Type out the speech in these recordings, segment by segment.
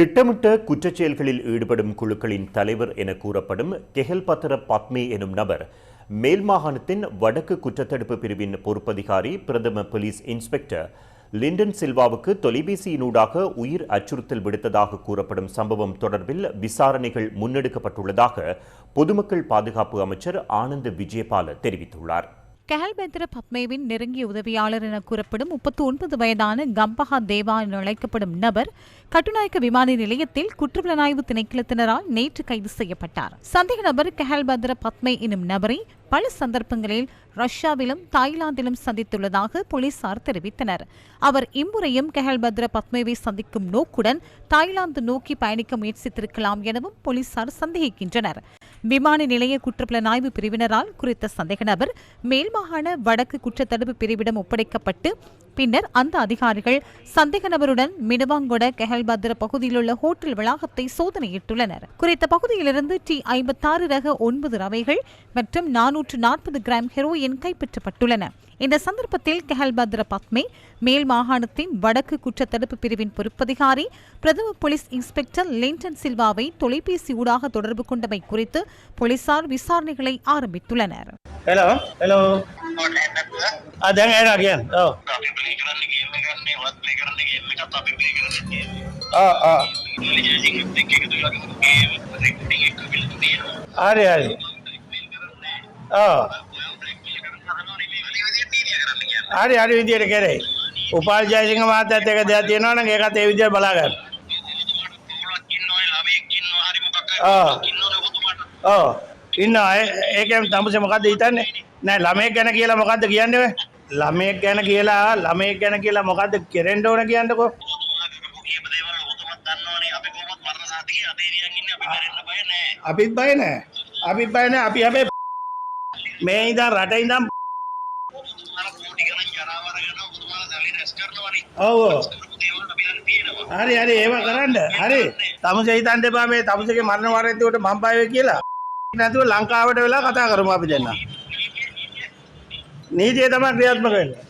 திட்டமிட்ட குற்றச் செயல்களில் ஈடுபடும் குழுக்களின் தலைவர் என கூறப்படும் கெஹல்பத்ர பத்மே எனும் நபர் மேல் மாகாணத்தின் வடக்கு குற்றத்தடுப்பு பிரிவின் பொறுப்பதிகாரி பிரதம போலீஸ் இன்ஸ்பெக்டர் லிண்டன் சில்வாவுக்கு தொலைபேசியினூடாக உயிர் அச்சுறுத்தல் விடுத்ததாக கூறப்படும் சம்பவம் தொடர்பில் விசாரணைகள் முன்னெடுக்கப்பட்டுள்ளதாக பொதுமக்கள் பாதுகாப்பு அமைச்சர் ஆனந்த் விஜயபால தெரிவித்துள்ளார். கஹல்பெத்ர பத்மேவின் நெருங்கிய உதவியாளர் என கூறப்படும் முப்பத்தி ஒன்பது வயதான கம்பஹா தேவா என அழைக்கப்படும் நபர் கட்டுநாயக்க விமான நிலையத்தில் குற்றப்புலனாய்வு திணைக்களத்தினரால் நேற்று கைது செய்யப்பட்டார். சந்தேக நபர் கெஹல்பத்ர பத்மே எனும் நபரை பல சந்தர்ப்பங்களில் ரஷ்யாவிலும் தாய்லாந்திலும் சந்தித்துள்ளதாக போலீசார் தெரிவித்தனர். அவர் இம்முறையும் கெஹல்பத்ர பத்மேவை சந்திக்கும் நோக்குடன் தாய்லாந்து நோக்கி பயணிக்க முயற்சித்திருக்கலாம் எனவும் போலீசார் சந்தேகிக்கின்றனர். விமான நிலைய குற்றப்புலனாய்வு பிரிவினரால் குறித்த சந்தேக நபர் மேல்மாகாண வடக்கு குற்றத்தடுப்பு பிரிவிடம் ஒப்படைக்கப்பட்டு பின்னர் அந்த அதிகாரிகள் சந்தேக நபருடன் மினவாங்கொட கெஹல்பத்ர பகுதியிலுள்ள ஹோட்டல் வளாகத்தை சோதனையிட்டுள்ளனர். குறித்த பகுதியிலிருந்து டி ஐம்பத்தாறு ரக ஒன்பது ரவைகள் மற்றும் நானூற்று நாற்பது கிராம் ஹெரோயின் கைப்பற்றப்பட்டுள்ளன. இந்த சந்தர்ப்பத்தில் கெஹல்பத்ர பத்மே மேல் மாகாணத்தின் வடக்கு குற்றத்தடுப்பு பிரிவின் பொறுப்பதிகாரி பிரதம போலீஸ் இன்ஸ்பெக்டர் லிண்டன் சில்வாவை தொலைபேசி ஊடாக தொடர்பு கொண்டமை குறித்து போலீசார் விசாரணைகளை ஆரம்பித்துள்ளனர். ஹலோ ஹலோ அதாங்க ගේම් එක ගන්න වත් ප්ලේ කරන්න ගේම් එකත් අපි ප්ලේ කරන්න ආ ආ ලිජෙසින් එක් එකතු වෙලා ගේම් රෙකෝඩින් එක විල තියෙනවා හරි හරි ආ හරි හරි විදියට කරේ උපාල් ජයසිංහ මහත්තයත් එක දෙයක් තියෙනවා නම් ඒකත් ඒ විදියට බලා ගන්න ආ. ඔව් ඉන්නවා ඒ- ඒකෙන් තමුසේ මොකද්ද හිතන්නේ නෑ ළමයෙක් ගැන කියලා මොකද්ද කියන්නේ ළමයෙක් ගැන කියලා ළමයෙක් ගැන කියලා මොකද්ද කෙරෙන්න ඕන කියන්නකෝ? අපිත් බය නෑ. අපිත් බය නෑ. අපි හැබැයි මේ ඉඳන් රට ඉඳන් ඔව් ඔව්. හරි හරි ඒව කරන්න. හරි. තමුසේ හිතන්න එපා. මේ තමුසේගේ මරණ වරෙන්තුවට මම බය වෙයි කියලා. නැතුව ලංකාවට වෙලා කතා කරමු අපි දෙන්න නීතිය තමයි ක්‍රියාත්මක වෙන්නේ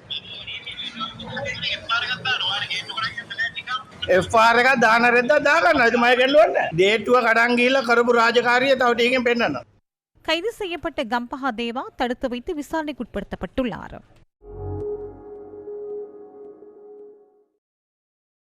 එෆ්ආර් එකක් දාන රෙද්දක් දාගන්න ඒක මම ගෙල්ලුවන්නේ දේට්ටුව කඩන් ගිහිල්ලා කරපු රාජකාරිය තව ටිකකින් පෙන්නන්න கைது செய்யப்பட்ட கம்பஹா தேவா தடுத்து வைத்து விசாரணைக்குட்படுத்தப்பட்டுள்ளார்